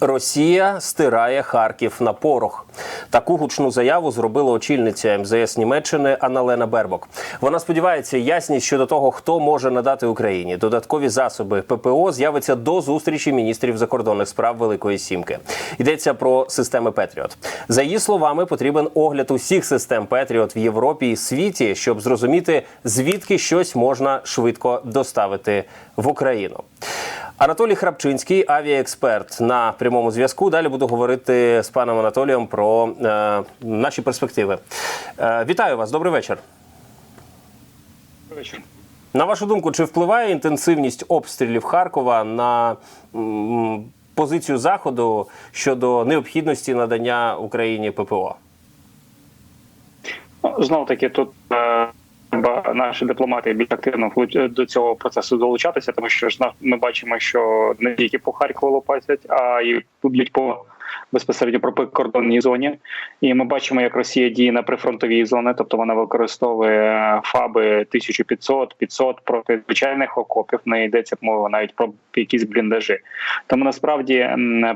Росія стирає Харків на порох. Таку гучну заяву зробила очільниця МЗС Німеччини Анналена Бербок. Вона сподівається, ясність щодо того, хто може надати Україні додаткові засоби ППО з'явиться до зустрічі міністрів закордонних справ Великої Сімки. Йдеться про системи Петріот. За її словами, потрібен огляд усіх систем Петріот в Європі і світі, щоб зрозуміти звідки щось можна швидко доставити в Україну. Анатолій Храпчинський, авіаексперт на прямому зв'язку. Далі буду говорити з паном Анатолієм про е, наші перспективи. Е, вітаю вас, добрий вечір. Вечір. На вашу думку, чи впливає інтенсивність обстрілів Харкова на м, позицію Заходу щодо необхідності надання Україні ППО? Знов таки тут е, треба наші дипломати більш активно влуч- до цього процесу долучатися, тому що ж ми бачимо, що не тільки по Харкову лопатять, а й б'ють по безпосередньо про прикордонній зоні. І ми бачимо, як Росія діє на прифронтовій зоні, тобто вона використовує фаби 1500, 500 проти звичайних окопів. Не йдеться мова навіть про якісь бліндажі. Тому насправді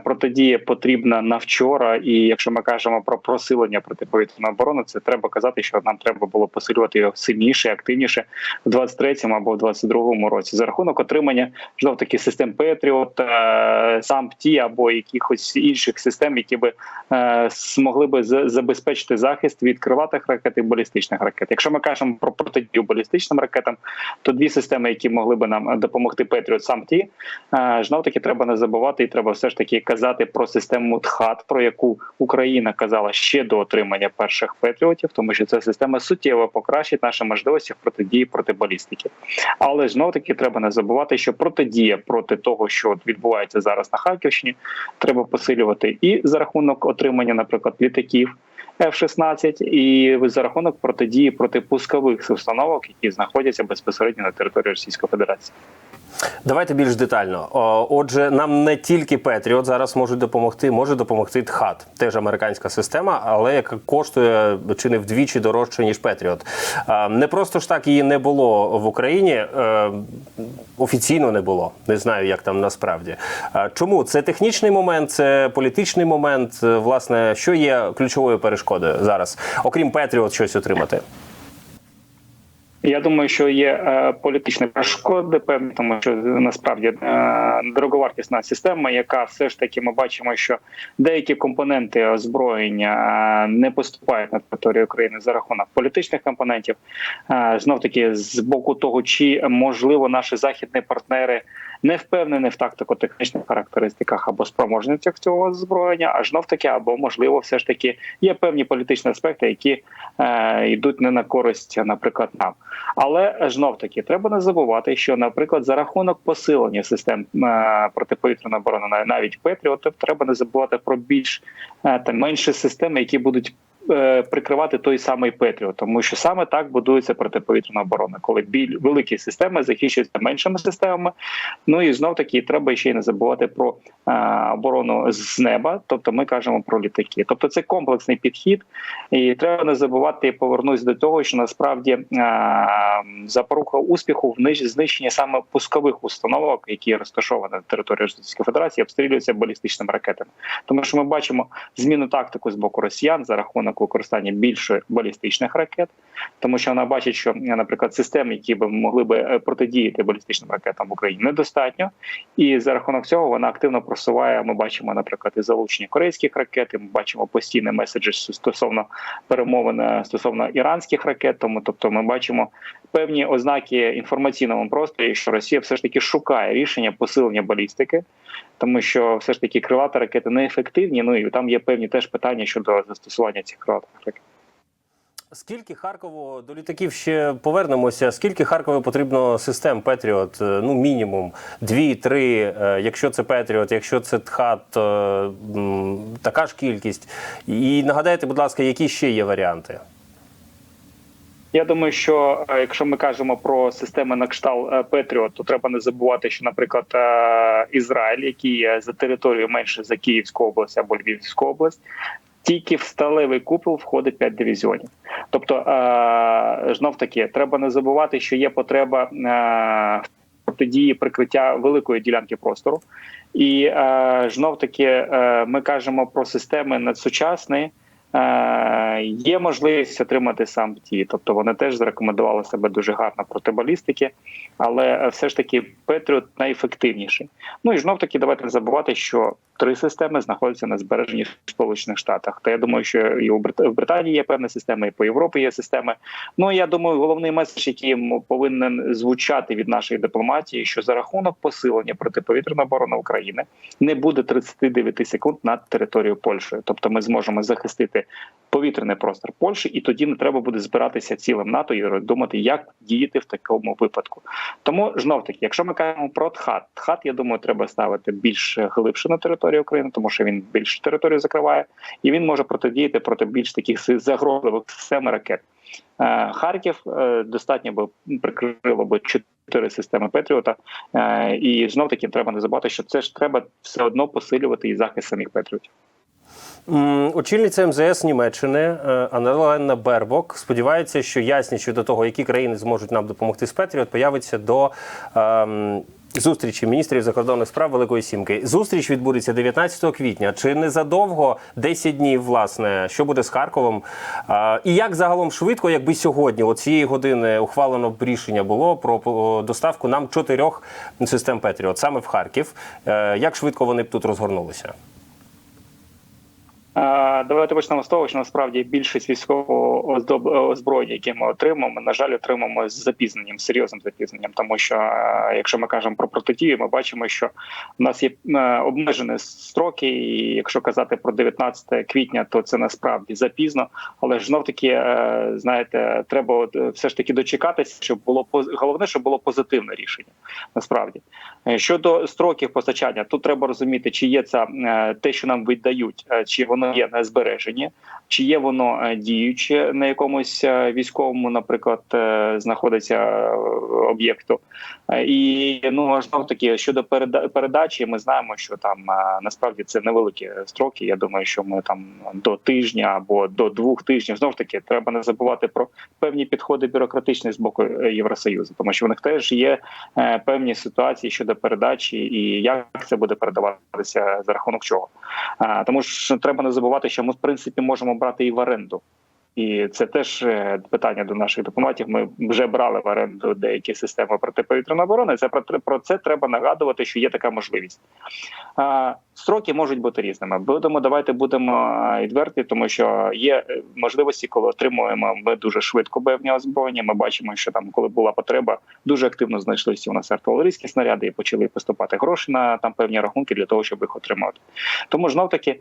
протидія потрібна на вчора. І якщо ми кажемо про просилення протиповітряної оборони, це треба казати, що нам треба було посилювати його сильніше, активніше в 23-му або в 22-му році за рахунок отримання знов таки систем Петріот, е, САМПТІ або якихось інших систем, які би е, змогли би за- забезпечити захист від крилатих ракет і балістичних ракет. Якщо ми кажемо про протидію балістичним ракетам, то дві системи, які могли би нам допомогти Петріот САМПТІ, е, знов таки треба не забувати, і треба все ж таки казати про систему ТХАТ, про яку Україна казала ще до отримання перших Петріотів, тому що ця система суттєво покращить наші можливості в протидії проти балістики. Але знов таки треба не забувати, що протидія проти того, що відбувається зараз на Харківщині, треба посилювати і за рахунок отримання, наприклад, літаків. F-16 і за рахунок протидії проти пускових установок, які знаходяться безпосередньо на території Російської Федерації. Давайте більш детально. Отже, нам не тільки Петріот зараз можуть допомогти, може допомогти ТХАТ, теж американська система, але яка коштує чи не вдвічі дорожче ніж Петріот. Не просто ж так її не було в Україні. е, Офіційно не було. Не знаю, як там насправді. Чому це технічний момент, це політичний момент. Е, Власне, що є ключовою перешкодою зараз, окрім Петріот, щось отримати. Я думаю, що є е, політичні перешкоди, певні, тому що насправді е, дороговартісна система, яка все ж таки ми бачимо, що деякі компоненти озброєння е, не поступають на територію України за рахунок політичних компонентів. Е, знов таки з боку того, чи можливо наші західні партнери не впевнені в тактико-технічних характеристиках або спроможностях цього озброєння, а знов таки, або можливо, все ж таки є певні політичні аспекти, які е, йдуть не на користь, наприклад, нам. Але знов таки треба не забувати, що, наприклад, за рахунок посилення систем е, протиповітряної оборони, нав- навіть Петріотів, треба не забувати про більш е, та менші системи, які будуть. Е, Прикривати той самий Петріот, тому що саме так будується протиповітряна оборона, коли біль великі системи захищуються меншими системами. Ну і знов таки треба ще й не забувати про е, оборону з неба. Тобто, ми кажемо про літаки. Тобто, це комплексний підхід, і треба не забувати і повернутися до того, що насправді е, запорука успіху в знищенні саме пускових установок, які розташовані на території Російської Федерації, обстрілюються балістичними ракетами. Тому що ми бачимо зміну тактику з боку росіян за рахунок використання більше балістичних ракет, тому що вона бачить, що, наприклад, систем, які б могли би е, протидіяти балістичним ракетам в Україні, недостатньо. І за рахунок цього вона активно просуває. Ми бачимо, наприклад, і залучення корейських ракет. і Ми бачимо постійні меседжі стосовно перемовин е, стосовно іранських ракет. Тому, тобто, ми бачимо певні ознаки інформаційному просторі, що Росія все ж таки шукає рішення посилення балістики, тому що все ж таки крилаті ракети неефективні. Ну і там є певні теж питання щодо застосування цих ракет. Скільки Харкову до літаків ще повернемося? Скільки Харкову потрібно систем Петріот? Е, Ну, мінімум дві, три. Е, Якщо це Петріот, якщо це ТХАТ, е, м, така ж кількість. І нагадайте, будь ласка, які ще є варіанти? Я думаю, що якщо ми кажемо про системи на кшталт Петріот, то треба не забувати, що, наприклад, Ізраїль, який є за територією менше за Київську область або Львівську область. Тільки в сталевий купол входить 5 дивізіонів. Тобто, е, знов таки, треба не забувати, що є потреба е, протидії прикриття великої ділянки простору. І е, знов таки ми кажемо про системи надсучасні. Є можливість отримати сам ті, тобто вони теж зарекомендували себе дуже гарно проти балістики, але все ж таки Петріот найефективніший. Ну і знов таки давайте не забувати, що три системи знаходяться на збереженні в Сполучених Штатах. Та я думаю, що і в Британії є певна система, і по Європі є системи. Ну я думаю, головний меседж, який повинен звучати від нашої дипломатії, що за рахунок посилення протиповітряної оборони України не буде 39 секунд над територією Польщі. Тобто ми зможемо захистити повітряний простір Польщі, і тоді не треба буде збиратися цілим НАТО і думати, як діяти в такому випадку. Тому знов таки, якщо ми кажемо про ТХАТ, ТХАТ, я думаю, треба ставити більш глибше на територію України, тому що він більш територію закриває, і він може протидіяти проти більш таких загрозливих систем ракет. Е, Харків е, достатньо би прикрило би чотири системи Петріота, Е, і знов таки треба не забувати, що це ж треба все одно посилювати і захист самих Петріотів. Очільниця МЗС Німеччини е, Аннелена Бербок сподівається, що ясність щодо того, які країни зможуть нам допомогти з Петріот, появиться до ем, зустрічі міністрів закордонних справ Великої Сімки. Зустріч відбудеться 19 квітня. Чи незадовго 10 днів, власне, що буде з Харковом? Е, і як загалом швидко, якби сьогодні, от цієї години, ухвалено б рішення було про доставку нам чотирьох систем Петріот саме в Харків. Е, як швидко вони б тут розгорнулися? Давайте почнемо з того, що насправді більшість військового озброєння, яке ми отримаємо, на жаль, отримаємо з запізненням, серйозним запізненням. Тому що е, якщо ми кажемо про протидію, ми бачимо, що в нас є е, обмежені строки, і якщо казати про 19 квітня, то це насправді запізно. Але ж знов таки, е, знаєте, треба все ж таки дочекатися, щоб було головне, щоб було позитивне рішення. Насправді щодо строків постачання, тут треба розуміти, чи є це те, що нам видають, чи воно є на збереженні, чи є воно е, діюче на якомусь е, військовому, наприклад, е, знаходиться об'єкту. І ну знов таки щодо передачі, ми знаємо, що там насправді це невеликі строки. Я думаю, що ми там до тижня або до двох тижнів знов таки треба не забувати про певні підходи бюрократичні з боку Євросоюзу, тому що в них теж є певні ситуації щодо передачі і як це буде передаватися за рахунок чого. Тому що треба не забувати, що ми в принципі можемо брати і в оренду. І це теж е, питання до наших дипломатів. Ми вже брали в оренду деякі системи протиповітряної оборони. Це про, про це треба нагадувати, що є така можливість. Строки можуть бути різними. Будемо давайте будемо відверті, тому що є е, можливості, коли отримуємо ми дуже швидко певні озброєння. Ми бачимо, що там, коли була потреба, дуже активно знайшлися у нас артилерійські снаряди і почали поступати гроші на там певні рахунки для того, щоб їх отримати. Тому знов таки,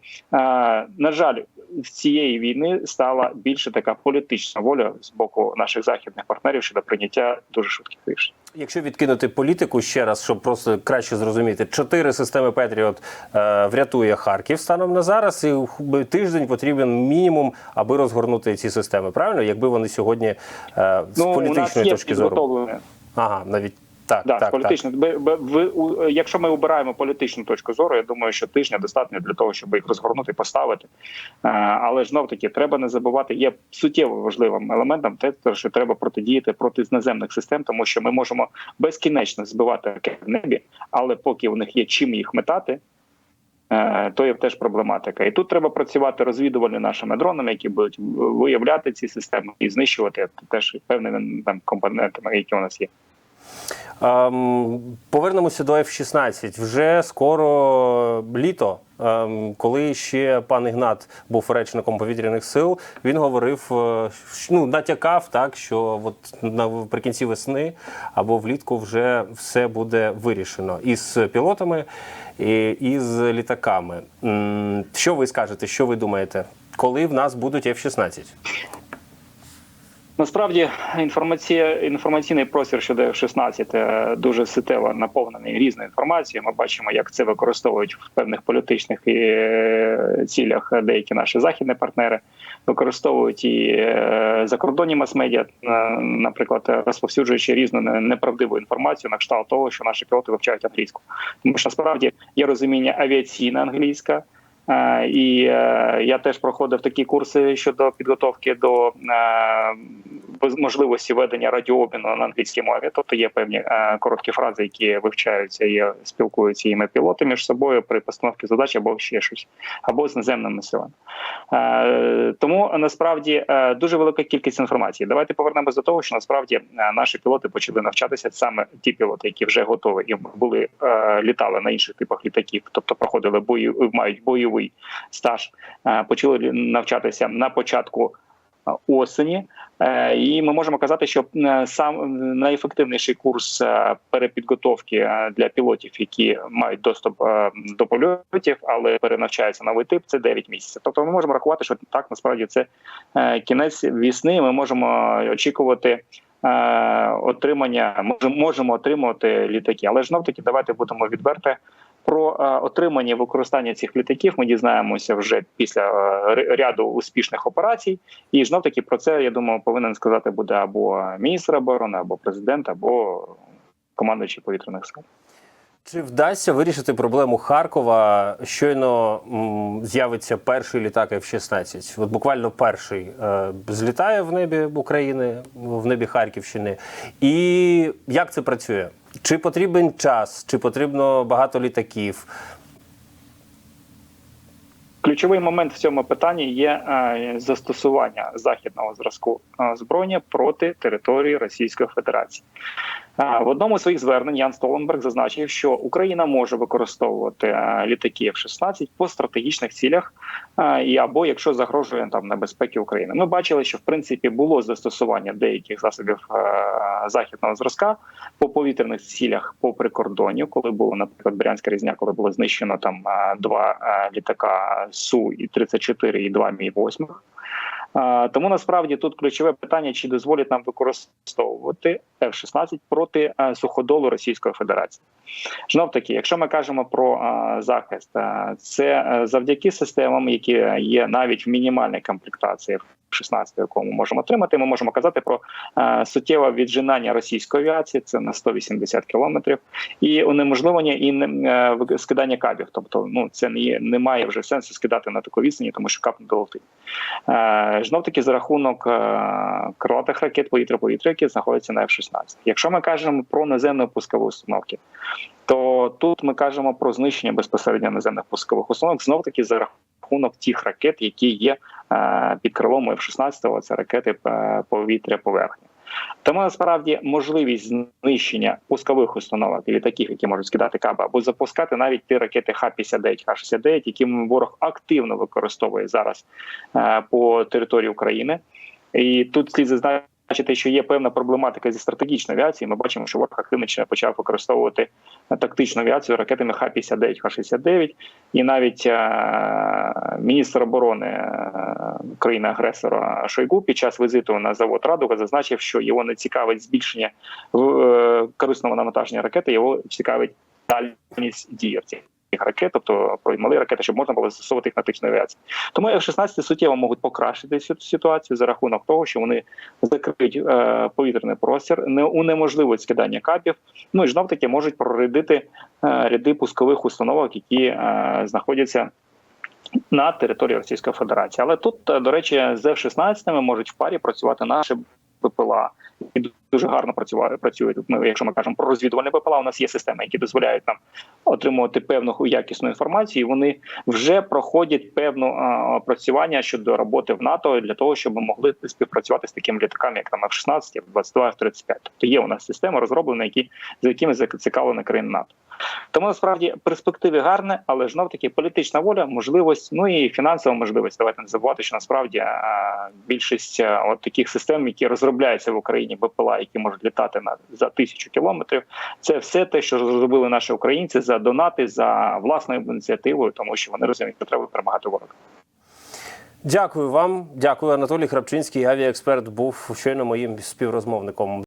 на жаль, в цієї війни стала більше така політична воля з боку наших західних партнерів щодо прийняття дуже швидких рішень. Якщо відкинути політику ще раз, щоб просто краще зрозуміти, чотири системи Петріот е, врятує Харків станом на зараз, і тиждень потрібен мінімум, аби розгорнути ці системи. Правильно, якби вони сьогодні е, з Ну, у нас політичної є точки зору. Ага, навіть так, Да, так, так. політично. Бе- ви- у- Якщо ми обираємо політичну точку зору, я думаю, що тижня достатньо для того, щоб їх розгорнути, поставити. Е, Але знов таки треба не забувати, є суттєво важливим елементом те, що треба протидіяти проти наземних систем, тому що ми можемо безкінечно збивати ракети в небі, але поки у них є чим їх метати. Е, То є теж проблематика, і тут треба працювати розвідувальними нашими дронами, які будуть виявляти ці системи і знищувати теж певними там компонентами, які у нас є. Ем, повернемося до F-16. Вже скоро літо. Ем, коли ще пан Ігнат був речником повітряних сил, він говорив, е, ну натякав так, що от наприкінці весни або влітку вже все буде вирішено із пілотами і, і з літаками. Що ви скажете? Що ви думаєте? Коли в нас будуть F-16? Насправді інформація, інформаційний простір щодо F-16 е, дуже ситево наповнений різною інформацією. Ми бачимо, як це використовують в певних політичних е, цілях деякі наші західні партнери, використовують і е, закордонні мас-медіа, наприклад, розповсюджуючи різну не- неправдиву інформацію на кшталт того, що наші пілоти вивчають англійську. Тому що насправді є розуміння авіаційна англійська. Е, І е, я теж проходив такі курси щодо підготовки до е, можливості ведення радіообміну на англійській мові. Тобто є певні е, короткі фрази, які вивчаються і спілкуються іми пілоти між собою при постановці задач або ще щось, або з наземними силами. Е, тому насправді е, дуже велика кількість інформації. Давайте повернемось до того, що насправді наші пілоти почали навчатися саме ті пілоти, які вже готові і були літали на інших типах літаків, тобто проходили бою, мають бойовий стаж, почали навчатися на початку осені. Е, І ми можемо казати, що е, сам найефективніший курс е, перепідготовки е, для пілотів, які мають доступ е, до польотів, але перенавчаються новий тип, це 9 місяців. Тобто, ми можемо рахувати, що так насправді це е, кінець вісни. Ми можемо очікувати. е, Отримання можемо отримувати літаки, але ж знов таки давайте будемо відверти. Про е, отримання використання цих літаків ми дізнаємося вже після е, ряду успішних операцій. І знов таки про це я думаю повинен сказати буде або міністр оборони, або президент, або командуючий повітряних сил. Чи вдасться вирішити проблему Харкова? Щойно з'явиться перший літак F-16. От буквально перший е, злітає в небі України, в небі Харківщини. І як це працює? Чи потрібен час, чи потрібно багато літаків? Ключовий момент в цьому питанні є е, застосування західного зразку е, озброєння проти території Російської Федерації. В одному з своїх звернень Ян Столtenберг зазначив, що Україна може використовувати е, літаки F-16 по стратегічних цілях, е, і або якщо загрожує там небезпеки України. Ми бачили, що в принципі було застосування деяких засобів е, західного зразка по повітряних цілях по прикордонню, коли було, наприклад, Брянська різня, коли було знищено там два літака Су і 34 і два Мі 8 Е, Тому насправді тут ключове питання: чи дозволять нам використовувати F-16 проти суходолу Російської Федерації. Знов таки, якщо ми кажемо про захист, це е, завдяки системам, які є навіть в мінімальній комплектації. F-16, яку ми можемо отримати, ми можемо казати про е, суттєве віджинання російської авіації, це на 180 кілометрів, і унеможливлення і е, скидання кабів. Тобто, ну це не немає вже сенсу скидати на таку відстані, тому що кап не долетить. Е, Знов таки за рахунок крилатих ракет повітря-повітря, які знаходяться на F-16. Якщо ми кажемо про наземну пускову установки, то тут ми кажемо про знищення безпосередньо наземних пускових установок, знов таки за рахунок тих ракет, які є е, під крилом F-16, це ракети е, повітря-поверхня. Тому насправді можливість знищення пускових установок і літаків, які можуть скидати каби, або запускати навіть ті ракети Х-59, Х-69, які ворог активно використовує зараз е, по території України. І тут слід зазначити, що є певна проблематика зі стратегічної авіації. Ми бачимо, що ворог активно почав використовувати тактичну авіацію ракетами Х-59, Х-69, і навіть е, міністр оборони е, країни-агресора Шойгу під час візиту на завод Радуга зазначив, що його не цікавить збільшення е, корисного навантаження ракети, його цікавить дальність дії ракет, тобто малі ракети, щоб можна було застосовувати їх на тактичну авіацію. Тому F-16 суттєво можуть покращити цю ситуацію за рахунок того, що вони закриють е, повітряний простір, не унеможливують скидання капів. Ну і знов таки можуть прорядити е, ряди пускових установок, які е, знаходяться. На території Російської Федерації, але тут, е, до речі, з F-16 можуть в парі працювати наші які дуже гарно працює, працюють. Ми, якщо ми кажемо про розвідувальні БПЛА, у нас є системи, які дозволяють нам отримувати певну якісну інформацію. Вони вже проходять певне опрацювання щодо роботи в НАТО для того, щоб ми могли співпрацювати з такими літаками, як там F-16, F-22, F-35. Тобто є у нас система розроблена, які за якими зацікавлені країни НАТО. Тому насправді перспективи гарні, але ж таки політична воля, можливість, ну і фінансова можливість. Давайте не забувати, що насправді більшість от таких систем, які розробляються в Україні, БПЛА, які можуть літати на за тисячу кілометрів, це все те, що зробили наші українці за донати, за власною ініціативою, тому що вони розуміють, що треба перемагати ворога. Дякую вам. Дякую, Анатолій Храпчинський, авіаексперт, був щойно моїм співрозмовником.